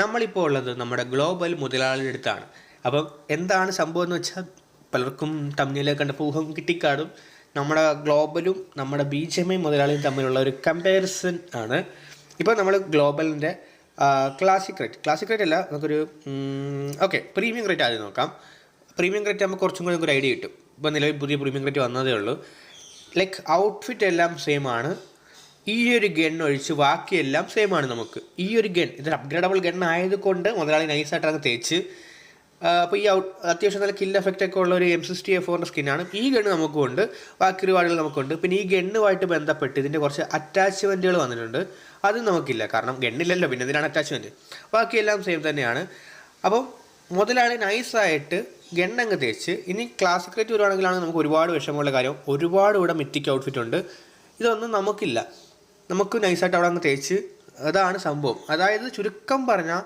നമ്മളിപ്പോൾ ഉള്ളത് നമ്മുടെ ഗ്ലോബൽ മുതലാളിയുടെ അടുത്താണ്. അപ്പം എന്താണ് സംഭവം എന്ന് വെച്ചാൽ പലർക്കും തമ്മിലെ കണ്ടപ്പോൾ ഊഹം കിട്ടിക്കാടും നമ്മുടെ ഗ്ലോബലും നമ്മുടെ ബി ജെ എം ഐ മുതലാളിയും തമ്മിലുള്ള ഒരു കമ്പാരിസൺ ആണ്. ഇപ്പോൾ നമ്മൾ ഗ്ലോബലിന്റെ ക്ലാസിക് റേറ്റ് ക്ലാസിക് റേറ്റ് അല്ല നമുക്കൊരു ഓക്കെ പ്രീമിയം റേറ്റ് ആദ്യം നോക്കാം. പ്രീമിയം റേറ്റ് ആകുമ്പോൾ കുറച്ചും കൂടി ഒരു ഐഡിയ കിട്ടും. ഇപ്പോൾ നിലവിൽ പുതിയ പ്രീമിയം റേറ്റ് വന്നതേ ഉള്ളൂ. ലൈക്ക് ഔട്ട്ഫിറ്റ് എല്ലാം സെയിം ആണ്. ഈ ഒരു ഗൺ ഒഴിച്ച് ബാക്കിയെല്ലാം സെയിം ആണ് നമുക്ക്. ഈ ഒരു ഗൺ ഇതൊരു അപ്ഗ്രേഡബിൾ ഗൺ ആയതുകൊണ്ട് മുതലാളി നൈസായിട്ട് അങ്ങ് തേച്ച് അപ്പോൾ ഈ ഔട്ട് അത്യാവശ്യം നല്ല കിൽ എഫക്റ്റ് ഒക്കെ ഉള്ള ഒരു എം സിക്സ്റ്റി എ ഫോറിന്റെ സ്കിന്നാണ് ഈ ഗണ്ണ് നമുക്കുണ്ട്. ബാക്കി ഒരുപാടുകൾ നമുക്കുണ്ട്. പിന്നെ ഈ ഗണ്ണുമായിട്ട് ബന്ധപ്പെട്ട് ഇതിന്റെ കുറച്ച് അറ്റാച്ച്മെന്റുകൾ വന്നിട്ടുണ്ട്. അത് നമുക്കില്ല. കാരണം ഗണ്ണില്ലല്ലോ. പിന്നെ ഇതിനാണ് അറ്റാച്ച്മെന്റ് ബാക്കിയെല്ലാം സെയിം തന്നെയാണ്. അപ്പം മുതലാളി നൈസായിട്ട് ഗണ്ണങ്ങ് തേച്ച് ഇനി ക്ലാസിക് റേറ്റ് വരുവാണെങ്കിലാണ് നമുക്ക് ഒരുപാട് വിഷമമുള്ള കാര്യം. ഒരുപാട് ഇവിടെ മിറ്റിക്ക് ഔട്ട്ഫിറ്റ് ഉണ്ട്. ഇതൊന്നും നമുക്കില്ല. നമുക്ക് നൈസായിട്ട് അവിടെ അങ്ങ് തേച്ച് അതാണ് സംഭവം. അതായത് ചുരുക്കം പറഞ്ഞാൽ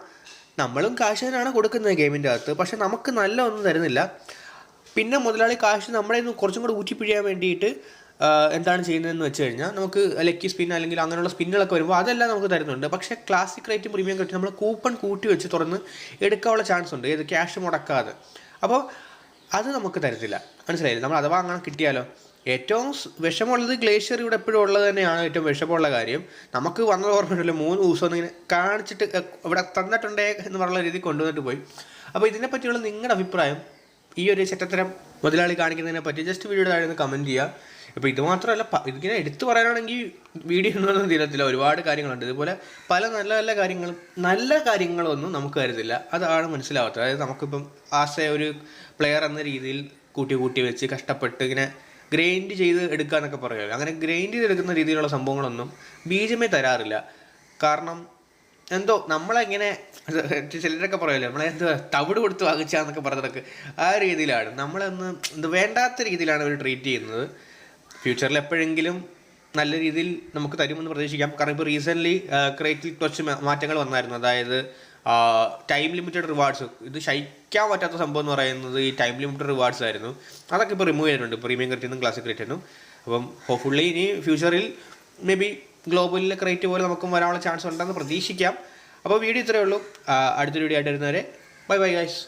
നമ്മളും കാശ് തന്നെയാണ് കൊടുക്കുന്നത് ഗെയിമിന്റെ അകത്ത്. പക്ഷെ നമുക്ക് നല്ല ഒന്നും തരുന്നില്ല. പിന്നെ മുതലാളി കാശ് നമ്മളെ കുറച്ചും കൂടി ഊറ്റിപ്പിഴിയാൻ വേണ്ടിയിട്ട് എന്താണ് ചെയ്യുന്നതെന്ന് വെച്ച് കഴിഞ്ഞാൽ നമുക്ക് ലക്കി സ്പിൻ അല്ലെങ്കിൽ അങ്ങനെയുള്ള സ്പിന്നുകളൊക്കെ വരുമ്പോൾ അതെല്ലാം നമുക്ക് തരുന്നുണ്ട്. പക്ഷേ ക്ലാസിക് റേറ്റ് പ്രീമിയം റേറ്റും നമ്മൾ കൂപ്പൺ കൂട്ടി വെച്ച് തുറന്ന് എടുക്കാനുള്ള ചാൻസ് ഉണ്ട്. ഏത് ക്യാഷ് മുടക്കാതെ. അപ്പോൾ അത് നമുക്ക് തരത്തില്ല. മനസ്സിലായില്ലേ? നമ്മൾ അഥവാ അങ്ങനെ കിട്ടിയാലോ? ഏറ്റവും വിഷമുള്ളത് ഗ്ലേഷ്യർ ഇവിടെ എപ്പോഴും ഉള്ളത് തന്നെയാണ് ഏറ്റവും വിഷമമുള്ള കാര്യം. നമുക്ക് വന്നത് ഓർമ്മയുണ്ടല്ലോ മൂന്ന് ദിവസം ഇങ്ങനെ കാണിച്ചിട്ട് ഇവിടെ തന്നിട്ടുണ്ടേ എന്ന് പറഞ്ഞ രീതി കൊണ്ടുവന്നിട്ട് പോയി. അപ്പോൾ ഇതിനെപ്പറ്റിയുള്ള നിങ്ങളുടെ അഭിപ്രായം ഈ ഒരു ചെറ്റത്തരം മുതലാളി കാണിക്കുന്നതിനെ പറ്റി ജസ്റ്റ് വീഡിയോ താഴെ കമന്റ് ചെയ്യുക ഇപ്പോൾ ഇത് മാത്രമല്ല ഇതിങ്ങനെ എടുത്തു പറയാനാണെങ്കിൽ വീഡിയോ ഒന്നും തീരത്തില്ല. ഒരുപാട് കാര്യങ്ങളുണ്ട്. ഇതുപോലെ പല നല്ല നല്ല കാര്യങ്ങളും നല്ല കാര്യങ്ങളൊന്നും നമുക്ക് കരുതില്ല അതാണ് മനസ്സിലാവാത്തത്. അതായത് നമുക്കിപ്പം ആസ ഒരു പ്ലെയർ എന്ന രീതിയിൽ കൂട്ടി കൂട്ടി വെച്ച് കഷ്ടപ്പെട്ട് ഇങ്ങനെ ഗ്രൈൻഡ് ചെയ്ത് എടുക്കുക എന്നൊക്കെ പറയുമല്ലോ അങ്ങനെ ഗ്രൈൻഡ് ചെയ്തെടുക്കുന്ന രീതിയിലുള്ള സംഭവങ്ങളൊന്നും ബീജമേ തരാറില്ല. കാരണം എന്തോ നമ്മളെങ്ങനെ ചിലരൊക്കെ പറയുമല്ലോ നമ്മളെ എന്തോ തവിട് കൊടുത്ത് വാങ്ങിച്ചാന്നൊക്കെ പറഞ്ഞതൊക്കെ ആ രീതിയിലാണ്. നമ്മളൊന്ന് എന്ത് വേണ്ടാത്ത രീതിയിലാണ് അവർ ട്രീറ്റ് ചെയ്യുന്നത്. ഫ്യൂച്ചറിൽ എപ്പോഴെങ്കിലും നല്ല രീതിയിൽ നമുക്ക് തരുമെന്ന് പ്രതീക്ഷിക്കാം. കാരണം ഇപ്പോൾ റീസെന്റ്ലി ക്രേറ്റിൽ കുറച്ച് മാറ്റങ്ങൾ വന്നായിരുന്നു. അതായത് ടൈം ലിമിറ്റഡ് റിവാർഡ്സ് ഇത് ശയിക്കാൻ പറ്റാത്ത സംഭവം എന്ന് പറയുന്നത് ഈ ടൈം ലിമിറ്റഡ് റിവാർഡ്സ് ആയിരുന്നു. അതൊക്കെ ഇപ്പോൾ റിമൂവ് ചെയ്തിട്ടുണ്ട്. പ്രീമിയം ക്രിറ്റിനും ക്ലാസിക് ക്രിറ്റിനും അപ്പം ഹോപ്പ്ഫുള്ളി ഇനി ഫ്യൂച്ചറിൽ മേ ബി ഗ്ലോബലിലെ ക്രേറ്റ് പോലെ നമുക്കും വരാനുള്ള ചാൻസ് ഉണ്ടെന്ന് പ്രതീക്ഷിക്കാം. അപ്പോൾ വീഡിയോ ഇത്രയേ ഉള്ളൂ. അടുത്തൊരു വീഡിയോ ആയിട്ട് വരുന്നവരെ ബൈ ബൈ ഗൈസ്